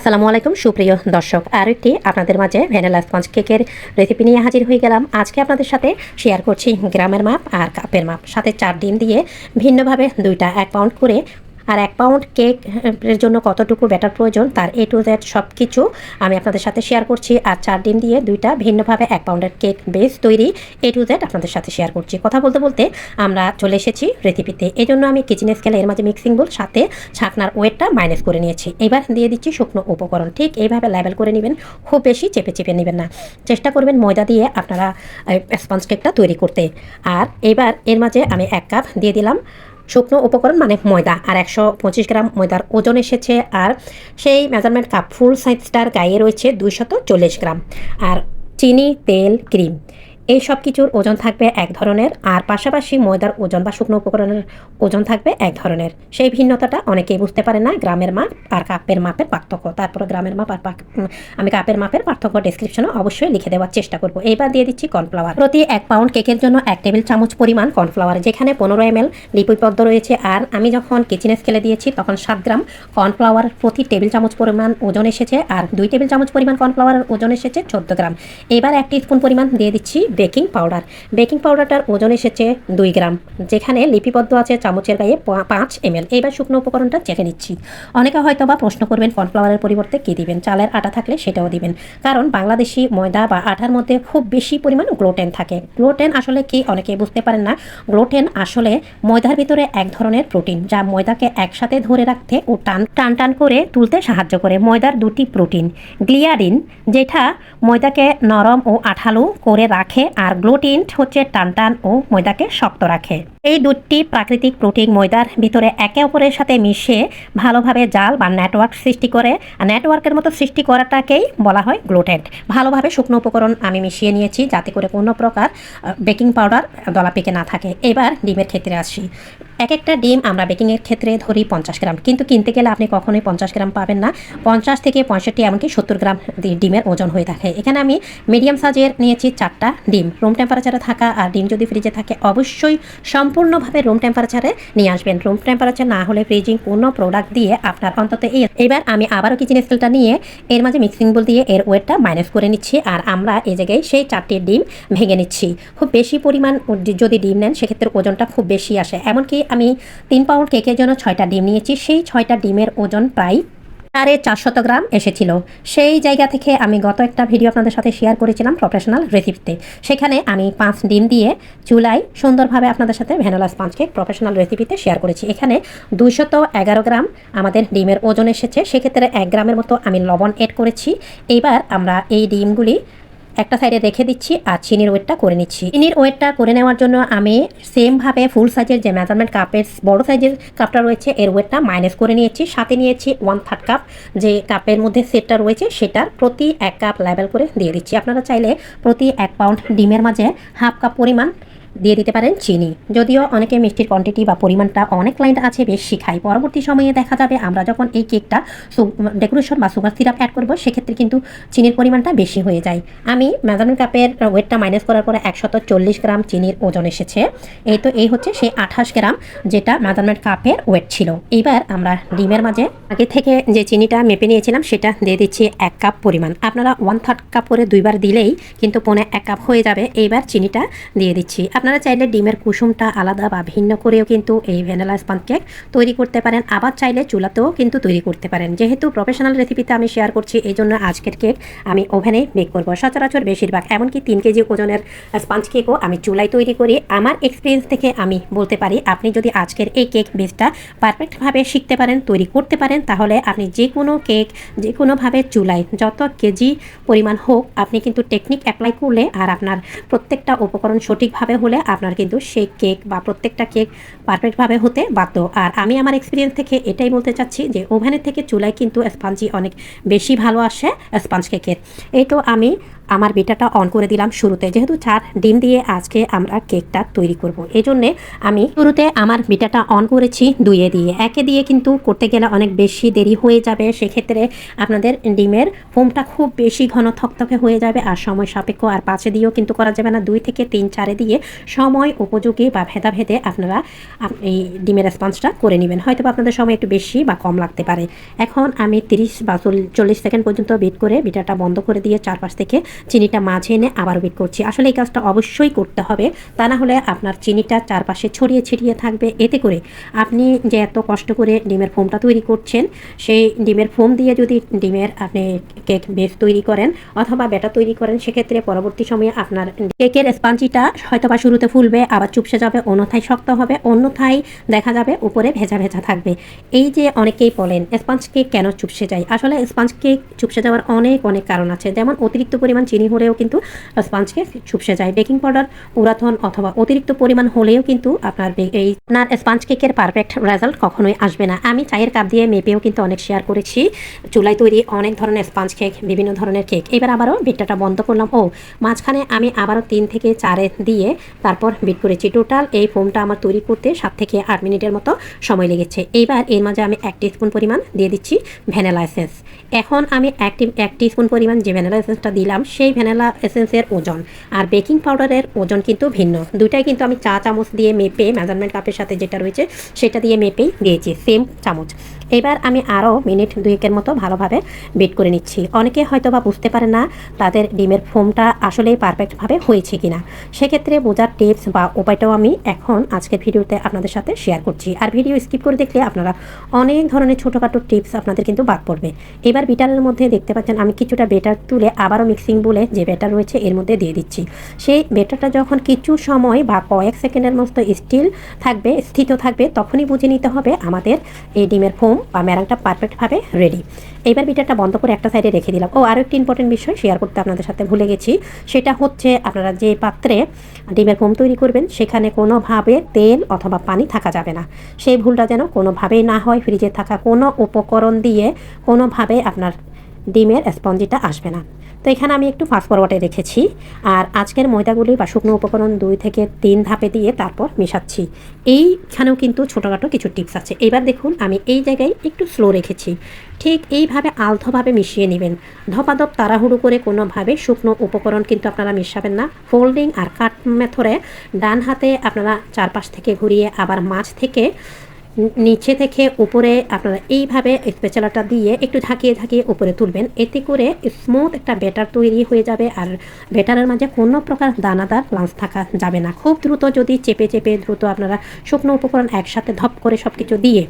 আসসালামু আলাইকুম, সুপ্রিয় দর্শক। আর একটি আপনাদের মাঝে ভ্যানিলা স্পঞ্জ কেকের রেসিপি নিয়ে হাজির হয়ে গেলাম। আজকে আপনাদের সাথে শেয়ার করছি গ্রামের মাপ আর কাপের মাপ। সাথে চার ডিম দিয়ে ভিন্নভাবে দুইটা এক পাউন্ড করে আর এক পাউন্ড কেক এর জন্য কতটুকু ব্যাটার প্রয়োজন, তার এ টু জেড সব কিছু আমি আপনাদের সাথে শেয়ার করছি। আর চার ডিম দিয়ে দুইটা ভিন্নভাবে এক পাউন্ডের কেক বেস তৈরি এ টু জেড আপনাদের সাথে শেয়ার করছি। কথা বলতে বলতে আমরা চলে এসেছি রেসিপিতে এই জন্য আমি কিচেনে স্কেলে এর মাঝে মিক্সিং বোল সাথে ছাকনার ওয়েটটা মাইনাস করে নিয়েছি। এবার দিয়ে দিচ্ছি শুকনো উপকরণ। ঠিক এইভাবে লেবেল করে নেবেন, খুব বেশি চেপে চেপে নেবেন না। চেষ্টা করবেন ময়দা দিয়ে আপনারা স্পঞ্জ কেকটা তৈরি করতে। আর এবার এর মাঝে আমি এক কাপ দিয়ে দিলাম শুকনো উপকরণ মানে ময়দা, আর একশো পঁচিশ গ্রাম ময়দার ওজন এসেছে, আর সেই মেজারমেন্ট কাপ ফুল সাইজটার গায়ে রয়েছে দুইশত চল্লিশ গ্রাম। আর চিনি, তেল, ক্রিম। এই সব কিছুর ওজন থাকবে এক ধরনের, আর পাশাপাশি ময়দার ওজন বা শুকনো উপকরণের ওজন থাকবে এক ধরনের। সেই ভিন্নতাটা অনেকেই বুঝতে পারে না, গ্রামের মাপ আর কাপের মাপের পার্থক্য। তারপরে গ্রামের মাপ আর আমি কাপের মাপের পার্থক্য ডিসক্রিপশনে অবশ্যই লিখে দেওয়ার চেষ্টা করব। এইবার দিয়ে দিচ্ছি কর্নফ্লাওয়ার প্রতি এক পাউন্ড কেকের জন্য এক টেবিল চামচ পরিমাণ কর্নফ্লাওয়ার যেখানে পনেরো এম এল লিপিবদ্ধ রয়েছে। আর আমি যখন কিচেনে স্কেলে দিয়েছি, তখন সাত গ্রাম কর্নফ্লাওয়ার প্রতি টেবিল চামচ পরিমাণ ওজন এসেছে, আর দুই টেবিল চামচ পরিমাণ কর্নফ্লাওয়ারের ওজন এসেছে চোদ্দ গ্রাম। এবার এক স্পুন পরিমাণ দিয়ে দিচ্ছি বেকিং পাউডার। বেকিং পাউডারটার ওজন এসেছে দুই গ্রাম। যেখানে লিপিবদ্ধ আছে চামচের গায়ে পাঁচ এম এল এইবার শুকনো উপকরণটা চেখে নিচ্ছি। অনেকে হয়তো বা প্রশ্ন করবেন, কর্নফ্লাওয়ারের পরিবর্তে কী দিবেন? চালের আটা থাকলে সেটাও দিবেন। কারণ বাংলাদেশি ময়দা বা আটার মধ্যে খুব বেশি পরিমাণ গ্লোটেন থাকে। গ্লোটেন আসলে কি অনেকে বুঝতে পারেন না। গ্লোটেন আসলে ময়দার ভিতরে এক ধরনের প্রোটিন, যা ময়দাকে একসাথে ধরে রাখতে ও টান টান টান করে তুলতে সাহায্য করে। ময়দার দুটি প্রোটিন। গ্লিয়ারিন, যেটা ময়দাকে নরম ও আঠালো করে রাখে আর গ্লুটিন হচ্ছে টান টান ও ময়দাকে শক্ত রাখে। এই দুটি প্রাকৃতিক প্রোটিন ময়দার ভিতরে একে অপরের সাথে মিশে ভালোভাবে জাল বা নেটওয়ার্ক সৃষ্টি করে। আর নেটওয়ার্কের মতো সৃষ্টি করাটাকেই বলা হয় গ্লুটেন। ভালোভাবে শুকনো উপকরণ আমি মিশিয়ে নিয়েছি যাতে করে কোনো প্রকার বেকিং পাউডার দলা পেকে না থাকে। এবার ডিমের ক্ষেত্রে আসি। এক একটা ডিম আমরা বেকিংয়ের ক্ষেত্রে ধরি পঞ্চাশ গ্রাম। কিন্তু কিনতে গেলে আপনি কখনোই পঞ্চাশ গ্রাম পাবেন না। পঞ্চাশ থেকে পঁয়ষট্টি এমনকি সত্তর গ্রাম ডিমের ওজন হয়ে থাকে। এখানে আমি মিডিয়াম সাইজের নিয়েছি চারটা ডিম। রুম টেম্পারেচারে থাকা আর ডিম যদি ফ্রিজে থাকে, অবশ্যই সম্পূর্ণভাবে রুম টেম্পারেচারে নিয়ে আসবেন। রুম টেম্পারেচার না হলে ফ্রিজিং কোনো প্রোডাক্ট দিয়ে আপনার অন্তত এই এবার আমি আবারও কিচেন স্কেলটা নিয়ে এর মাঝে মিক্সিং বল দিয়ে এর ওয়েটটা মাইনাস করে নিচ্ছি আর আমরা এই জায়গায় সেই চারটি ডিম ভেঙে নিচ্ছি। খুব বেশি পরিমাণ যদি ডিম নেন সেক্ষেত্রে ওজনটা খুব বেশি আসে। এমনকি আমি তিন পাউন্ড কেকের জন্য ছয়টা ডিম নিয়েছি। সেই ছয়টা ডিমের ওজন প্রায় সাড়ে চারশত গ্রাম এসেছিল। সেই জায়গা থেকে আমি গত একটা ভিডিও আপনাদের সাথে শেয়ার করেছিলাম প্রফেশনাল রেসিপিতে সেখানে আমি পাঁচ ডিম দিয়ে চুলায় সুন্দরভাবে আপনাদের সাথে ভ্যানোলাস পাঁচ কেক প্রফেশনাল রেসিপিতে শেয়ার করেছি। এখানে দুশত এগারো গ্রাম আমাদের ডিমের ওজন এসেছে। সেক্ষেত্রে এক গ্রামের মতো আমি লবণ এড করেছি। এবার আমরা এই ডিমগুলি একটা সাইডে রেখে দিচ্ছি আর চিনির ওয়েটটা করে নিচ্ছি। চিনির ওয়েটটা করে নেওয়ার জন্য আমি সেমভাবে ফুল সাইজের যে মেজারমেন্ট কাপের বড় সাইজের কাপটা রয়েছে, এর ওয়েটটা মাইনাস করে নিয়েছি। সাথে নিয়েছি ওয়ান থার্ড কাপ যে কাপের মধ্যে সেটটা রয়েছে, সেটার প্রতি এক কাপ লেভেল করে দিয়ে দিচ্ছি। আপনারা চাইলে প্রতি এক পাউন্ড ডিমের মাঝে হাফ কাপ পরিমাণ দিয়ে দিতে পারেন চিনি। যদিও অনেকে মিষ্টির কোয়ান্টিটি বা পরিমাণটা অনেক ক্লায়েন্ট আছে, বেশি খাই পরবর্তী সময়ে দেখা যাবে আমরা যখন এই কেকটা ডেকোরেশন বা সুগার সিরাপ অ্যাড করব, সেক্ষেত্রে কিন্তু চিনির পরিমাণটা বেশি হয়ে যায়। আমি মেজারমেন্ট কাপের ওয়েটটা মাইনাস করার পরে একশত চল্লিশ গ্রাম চিনির ওজন এসেছে। এই তো এই হচ্ছে সেই আঠাশ গ্রাম যেটা মেজারমেন্ট কাপের ওয়েট ছিল। এইবার আমরা ডিমের মাঝে আগে থেকে যে চিনিটা মেপে নিয়েছিলাম, সেটা দিয়ে দিচ্ছি এক কাপ পরিমাণ। আপনারা ওয়ান থার্ড কাপ করে দুইবার দিলেই কিন্তু পনে এক কাপ হয়ে যাবে। এইবার চিনিটা দিয়ে দিচ্ছি। আপনারা চাইলে ডিমের কুসুমটা আলাদা বা ভিন্ন করেও কিন্তু এই ভ্যানিলা স্পঞ্জ কেক তৈরি করতে পারেন। আবার চাইলে চুলাতেও কিন্তু তৈরি করতে পারেন। যেহেতু প্রফেশনাল রেসিপিতে আমি শেয়ার করছি, এই জন্য আজকের কেক আমি ওভেনে বেক করব। সচরাচর বেশিরভাগ, এমনকি তিন কেজি ওজনের স্পঞ্জ কেকও আমি চুলায় তৈরি করি। আমার এক্সপিরিয়েন্স থেকে আমি বলতে পারি, আপনি যদি আজকের এই কেক বেসটা পারফেক্টভাবে শিখতে পারেন, তৈরি করতে পারেন, তাহলে আপনি যে কোনো কেক যে কোনোভাবে চুলায় যত কেজি পরিমাণ হোক, আপনি কিন্তু টেকনিক অ্যাপ্লাই করলে আর আপনার প্রত্যেকটা উপকরণ সঠিকভাবে হলে আপনার কিন্তু সেই কেক বা প্রত্যেকটা কেক পারফেক্টভাবে হতে বাধ্য। আর আমি আমার এক্সপিরিয়েন্স থেকে এটাই বলতে চাচ্ছি যে ওভেনের থেকে চুলায় কিন্তু স্পঞ্জি অনেক বেশি ভালো আসে স্পঞ্জ কেকের। এই তো আমি আমার বিটাটা অন করে দিলাম শুরুতে। যেহেতু চার ডিম দিয়ে আজকে আমরা কেকটা তৈরি করব। এই জন্যে আমি শুরুতে আমার বিটাটা অন করেছি দুইয়ে দিয়ে। একে দিয়ে কিন্তু করতে গেলে অনেক বেশি দেরি হয়ে যাবে। সেক্ষেত্রে আপনাদের ডিমের ফোমটা খুব বেশি ঘন থকথকে হয়ে যাবে আর সময় সাপেক্ষ আর পাঁচে দিয়েও কিন্তু করা যাবে না। দুই থেকে তিন চারে দিয়ে সময় উপযোগী বা ভেদা ভেদে আপনারা আপ- এই ডিমের রেসপন্সটা করে নেবেন। হয়তো আপনাদের সময় একটু বেশি বা কম লাগতে পারে। এখন আমি তিরিশ বা চল্লিশ সেকেন্ড পর্যন্ত বিট করে বিটাটা বন্ধ করে দিয়ে চারপাশ থেকে চিনিটা মাঝে এনে আবার বিট করছি। আসলে এই কাজটা অবশ্যই করতে হবে। তা না হলে আপনার চিনিটা চারপাশে ছড়িয়ে ছিটিয়ে থাকবে। এতে করে আপনি যে এত কষ্ট করে ডিমের ফোমটা তৈরি করছেন, সেই ডিমের ফোম দিয়ে যদি ডিমের আপনি কেক বেস তৈরি করেন অথবা ব্যাটার তৈরি করেন, সেক্ষেত্রে পরবর্তী সময়ে আপনার কেকের স্পাঞ্জিটা হয়তো বা শুরুতে ফুলবে, আবার চুপসে যাবে, অন্যথায় শক্ত হবে, অন্যথায় দেখা যাবে উপরে ভেজা ভেজা থাকবে। এই যে অনেকেই বলেন, স্পঞ্জ কেক কেন চুপসে যায়? আসলে স্পঞ্জ কেক চুপসে যাওয়ার অনেক অনেক কারণ আছে। যেমন অতিরিক্ত পরিমাণ চিনি হলেও কিন্তু স্পঞ্জ কেক চুপসে যায়। বেকিং পাউডার পুরাতন অথবা অতিরিক্ত পরিমাণ হলেও কিন্তু আপনার এই আপনার স্পঞ্জ কেকের পারফেক্ট রেজাল্ট কখনোই আসবে না। আমি চায়ের কাপ দিয়ে মেপেও কিন্তু অনেক শেয়ার করেছি। চুলায় তৈরি অনেক ধরনের স্পঞ্জ কেক, বিভিন্ন ধরনের কেক। এবার আবারও বিটটা বন্ধ করলাম। ও, মাঝখানে আমি আবারও তিন থেকে চারে দিয়ে তারপর বিট করেছি। টোটাল এই ফোমটা আমার তৈরি করতে সাত থেকে আট মিনিটের মতো সময় লেগেছে। এইবার এর মাঝে আমি এক স্পুন পরিমাণ দিয়ে দিচ্ছি ভ্যানিলা এসেন্স। এখন আমি এক এক স্পুন পরিমাণ যে ভ্যানিলা এসেন্সটা দিলাম সেই ভ্যানিলা এসেন্সের ওজন আর বেকিং পাউডারের ওজন কিন্তু ভিন্ন। দুটাই কিন্তু আমি চা চামচ দিয়ে মেপে, মেজারমেন্ট কাপের সাথে যেটা রয়েছে, সেটা দিয়ে মেপেই দিয়েছি, সেম চামচ। এবার আমি আরও মিনিট দুয়েকের মতো ভালোভাবে বিট করে নিচ্ছি। অনেকে হয়তো বা বুঝতে পারে না তাদের ডিমের ফোমটা আসলেই পারফেক্টভাবে হয়েছে কি না সেক্ষেত্রে বোঝার টিপস বা উপায়টাও আমি এখন আজকের ভিডিওতে আপনাদের সাথে শেয়ার করছি। আর ভিডিও স্কিপ করে দেখলে আপনারা অনেক ধরনের ছোটোখাটো টিপস আপনাদের কিন্তু বাদ পড়বে। এবার বিটারের মধ্যে দেখতে পাচ্ছেন আমি কিছুটা বেটার তুলে আবারও মিক্সিং বলে যে বেটার রয়েছে এর মধ্যে দিয়ে দিচ্ছি। সেই বেটারটা যখন কিছু সময় বা কয়েক সেকেন্ডের মতো স্টিল থাকবে, স্থিত থাকবে, তখনই বুঝে নিতে হবে আমাদের এই ডিমের ফোম বা ম্যারাংটা পারফেক্টভাবে রেডি এইবার বিটারটা বন্ধ করে একটা সাইডে রেখে দিলাম। ও আরও একটি ইম্পর্টেন্ট বিষয় শেয়ার করতে আপনাদের সাথে ভুলে গেছি। সেটা হচ্ছে আপনারা যে পাত্রে ডিমের ফোম তৈরি করবেন, সেখানে কোনোভাবে তেল অথবা পানি থাকা যাবে না। সেই ভুলটা যেন কোনোভাবেই না হয় ফ্রিজে থাকা কোনো উপকরণ দিয়ে কোনোভাবে আপনার ডিমের স্পঞ্জিটা আসবে না। তো এখানে আমি একটু ফাস্ট ফরওয়ার্ডে রেখেছি আর আজকের ময়দাগুলি বা শুকনো উপকরণ দুই থেকে তিন ধাপে দিয়ে তারপর মেশাচ্ছি। এইখানেও কিন্তু ছোটোখাটো কিছু টিপস আছে। এবার দেখুন, আমি এই জায়গায় একটু স্লো রেখেছি। ঠিক এইভাবে আলথোভাবে মিশিয়ে নেবেন। ধপাধপ তাড়াহুড়ো করে কোনোভাবে শুকনো উপকরণ কিন্তু আপনারা মেশাবেন না। ফোল্ডিং আর কাট মেথরে ডান হাতে আপনারা চারপাশ থেকে ঘুরিয়ে আবার মাছ থেকে নিচে থেকে উপরে আপনারা এইভাবে স্পেচালাটা দিয়ে একটু ঝাঁকিয়ে ঝাঁকিয়ে উপরে তুলবেন। এতে করে স্মুথ একটা ব্যাটার তৈরি হয়ে যাবে আর ব্যাটারের মাঝে কোনো প্রকার দানাদার লাঞ্চ থাকা যাবে না। খুব দ্রুত যদি চেপে চেপে দ্রুত আপনারা শুকনো উপকরণ একসাথে ধপ করে সব কিছু দিয়ে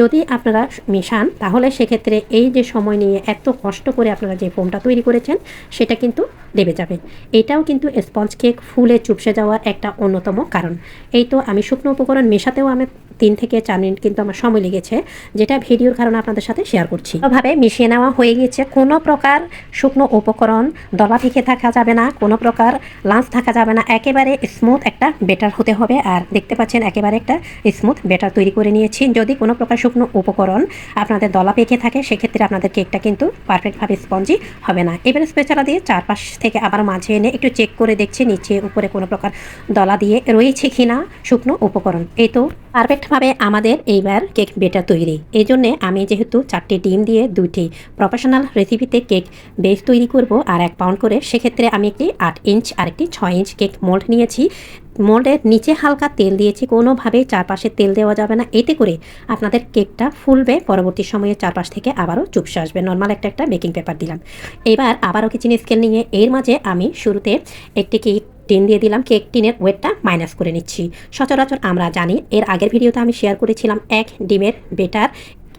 যদি আপনারা মেশান, তাহলে সেক্ষেত্রে এই যে সময় নিয়ে এত কষ্ট করে আপনারা যে ফোমটা তৈরি করেছেন, সেটা কিন্তু দেবে যাবে। এটাও কিন্তু স্পঞ্জ কেক ফুলে চুপসে যাওয়ার একটা অন্যতম কারণ। এই তো আমি শুকনো উপকরণ মেশাতেও আমি তিন থেকে চার মিনিট কিন্তু আমার সময় লেগেছে, যেটা ভিডিওর কারণে আপনাদের সাথে শেয়ার করছি। ভাবে মিশিয়ে নেওয়া হয়ে গেছে কোনো প্রকার শুকনো উপকরণ দলা থেকে থাকা যাবে না, কোনো প্রকার লাঞ্চ থাকা যাবে না, একেবারে স্মুথ একটা বেটার হতে হবে। আর দেখতে পাচ্ছেন, একেবারে একটা স্মুথ বেটার তৈরি করে নিয়েছি। যদি কোনো প্রকার শুকনো উপকরণ আপনাদের দলা পেকে থাকে, সেক্ষেত্রে আপনাদের কেকটা কিন্তু পারফেক্টভাবে স্পঞ্জি হবে না। এবার স্পেচালা দিয়ে চারপাশ থেকে আবার মাঝে এনে একটু চেক করে দেখছি, নিচে উপরে কোনো প্রকার দলা দিয়ে রয়েছে কিনা শুকনো উপকরণ। এই তো পারফেক্টভাবে আমাদের এইবার কেক বেটার তৈরি। এই জন্যে আমি যেহেতু চারটি ডিম দিয়ে দুইটি প্রফেশনাল রেসিপিতে কেক বেস তৈরি করব আর এক পাউন্ড করে, সেক্ষেত্রে আমি একটি আট ইঞ্চ আর একটি ছয় ইঞ্চ কেক মোল্ড নিয়েছি। মোল্ডের নিচে হালকা তেল দিয়েছি, কোনোভাবেই চারপাশে তেল দেওয়া যাবে না। এতে করে আপনাদের কেকটা ফুলবে, পরবর্তী সময়ে চারপাশ থেকে আবারও চুপসে আসবে। নর্মাল একটা একটা বেকিং পেপার দিলাম। এবার আবারও কিচেন স্কেল নিয়ে, এর মাঝে আমি শুরুতে একটি কেক টিন দিয়ে দিলাম, কেক টিনের ওয়েটটা মাইনাস করে নিচ্ছি। সচরাচর আমরা জানি, এর আগের ভিডিওতে আমি শেয়ার করেছিলাম এক ডিমের বেটার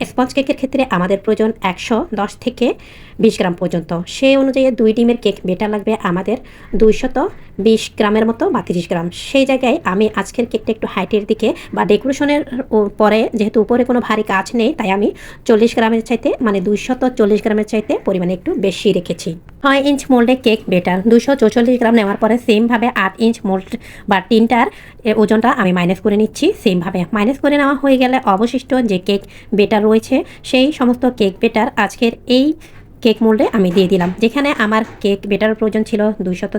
স্পঞ্জ কেকের ক্ষেত্রে আমাদের প্রয়োজন একশো দশ থেকে বিশ গ্রাম পর্যন্ত। সেই অনুযায়ী দুই ডিমের কেক বেটার লাগবে আমাদের দুইশত বিশ গ্রামের মতো বা তিরিশ গ্রাম। সেই জায়গায় আমি আজকের কেকটা একটু হাইটের দিকে বা ডেকোরেশনের পরে যেহেতু উপরে কোনো ভারী কাজ নেই, তাই আমি চল্লিশ গ্রামের চাইতে মানে দুইশত চল্লিশ গ্রামের চাইতে পরিমাণে একটু বেশি রেখেছি। ছয় ইঞ্চ মোল্ডে কেক বেটার। দুশো চৌচল্লিশ গ্রাম নেওয়ার পরে সেমভাবে আট ইঞ্চ মোল্ড বা টিনটার ওজনটা আমি মাইনাস করে নিচ্ছি সেমভাবে। মাইনাস করে নেওয়া হয়ে গেলে অবশিষ্ট যে কেক বেটার রয়েছে, সেই সমস্ত কেক বেটার আজকের এই কেক মোল্ডে আমি দিয়ে দিলাম। যেখানে আমার কেক বেটার প্রয়োজন ছিল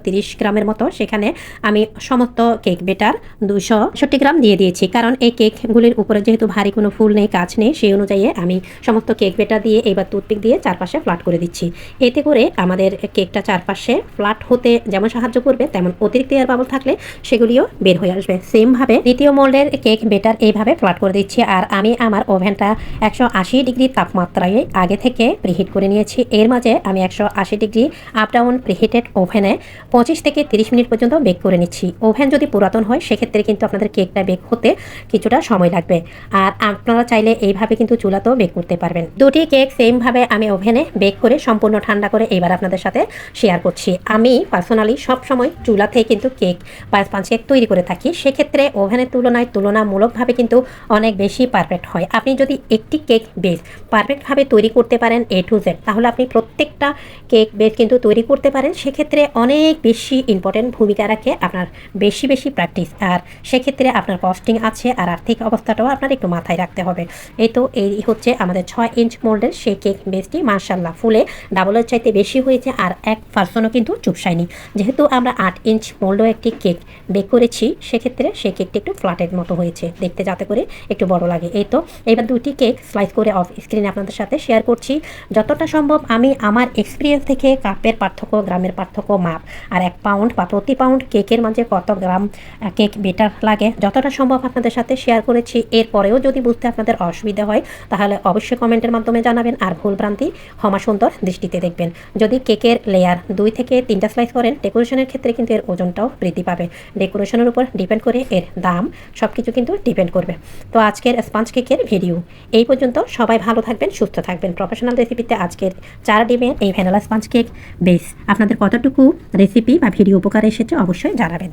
তিরিশ গ্রামের মতো, সেখানে আমি সমস্ত কেক বেটার দুশো গ্রাম দিয়ে দিয়েছি। কারণ এই কেকগুলির উপরে যেহেতু ভারী কোনো ফুল নেই কাজ নেই, সেই অনুযায়ী আমি সমস্ত কেক বেটার দিয়ে এবার টুথপিক দিয়ে চারপাশে ফ্ল্যাট করে দিচ্ছি। এতে করে আমাদের কেকটা চারপাশে ফ্ল্যাট হতে যেমন সাহায্য করবে, তেমন অতিরিক্ত এয়ার বাবল থাকলে সেগুলিও বের হয়ে আসবে। সেমভাবে দ্বিতীয় মোল্ডের কেক বেটার এইভাবে ফ্ল্যাট করে দিচ্ছি। আর আমি আমার ওভেনটা একশো আশি ডিগ্রি তাপমাত্রায় আগে থেকে প্রিহিট করে নিয়েছি। এর মাঝে আমি একশো আশি ডিগ্রি আপ ডাউন প্রিহিটেড ওভেনে পঁচিশ থেকে তিরিশ মিনিট পর্যন্ত বেক করে নিচ্ছি। ওভেন যদি পুরাতন হয়, সেক্ষেত্রে কিন্তু আপনাদের কেকটা বেক হতে কিছুটা সময় লাগবে। আর আপনারা চাইলে এইভাবে কিন্তু চুলাতেও বেক করতে পারবেন। দুটি কেক সেমভাবে আমি ওভেনে বেক করে সম্পূর্ণ ঠান্ডা করে এবার আপনাদের সাথে শেয়ার করছি। আমি পার্সোনালি সবসময় চুলাতে কিন্তু কেক বা স্পঞ্জ কেক তৈরি করে থাকি। সেক্ষেত্রে ওভেনের তুলনায় তুলনামূলকভাবে কিন্তু অনেক বেশি পারফেক্ট হয়। আপনি যদি একটি কেক বেস পারফেক্টভাবে তৈরি করতে পারেন এ টু জেড তাহলে আপনি প্রত্যেকটা কেক বেস কিন্তু তৈরি করতে পারেন। সেক্ষেত্রে অনেক বেশি ইম্পর্টেন্ট ভূমিকা রাখে আপনার বেশি বেশি প্র্যাকটিস আর সেক্ষেত্রে আপনার কস্টিং আছে আর আর্থিক অবস্থাটাও আপনার একটু মাথায় রাখতে হবে। এই তো এই হচ্ছে আমাদের ছয় ইঞ্চ মোল্ডের সেই কেক বেসটি মার্শাল্লাহ ফুলে ডাবলের চাইতে বেশি হয়েছে আর এক পার্সনও কিন্তু চুপসায়নি। যেহেতু আমরা আট ইঞ্চ মোল্ডও একটি কেক বেক করেছি, সেক্ষেত্রে সেই কেকটি একটু ফ্ল্যাটের মতো হয়েছে। দেখতে যাতে করে একটু বড় লাগে। এই তো, এবার দুটি কেক স্লাইস করে অফ স্ক্রিনে আপনাদের সাথে শেয়ার করছি। যতটা সম্ভব আমি আমার এক্সপিরিয়েন্স থেকে কাপের পার্থক্য, গ্রামের পার্থক্য মাপ। আর এক পাউন্ড বা প্রতি পাউন্ড কেকের মাঝে কত গ্রাম কেক বেটার লাগে? যতটা সম্ভব আপনাদের সাথে শেয়ার করেছি। এরপরেও যদি বুঝতে আপনাদের অসুবিধা হয়, তাহলে অবশ্যই কমেন্টের মাধ্যমে জানাবেন আর ভুলভ্রান্তি ক্ষমা সুন্দর দৃষ্টিতে দেখবেন। যদি কেকের লেয়ার দুই থেকে তিনটা স্লাইস করেন ডেকোরেশনের ক্ষেত্রে কিন্তু এর ওজনটাও বৃদ্ধি পাবে। ডেকোরেশনের উপর ডিপেন্ড করে এর দাম সব কিছু কিন্তু ডিপেন্ড করবে। তো আজকের স্পঞ্জ কেকের ভিডিও এই পর্যন্ত। সবাই ভালো থাকবেন, সুস্থ থাকবেন। প্রফেশনাল রেসিপিতে আজকের চার ডিমের এই ভ্যানিলা স্পঞ্জ কেক বেস আপনাদের কতটুকু রেসিপি বা ভিডিও উপকার এসেছে অবশ্যই জানাবেন।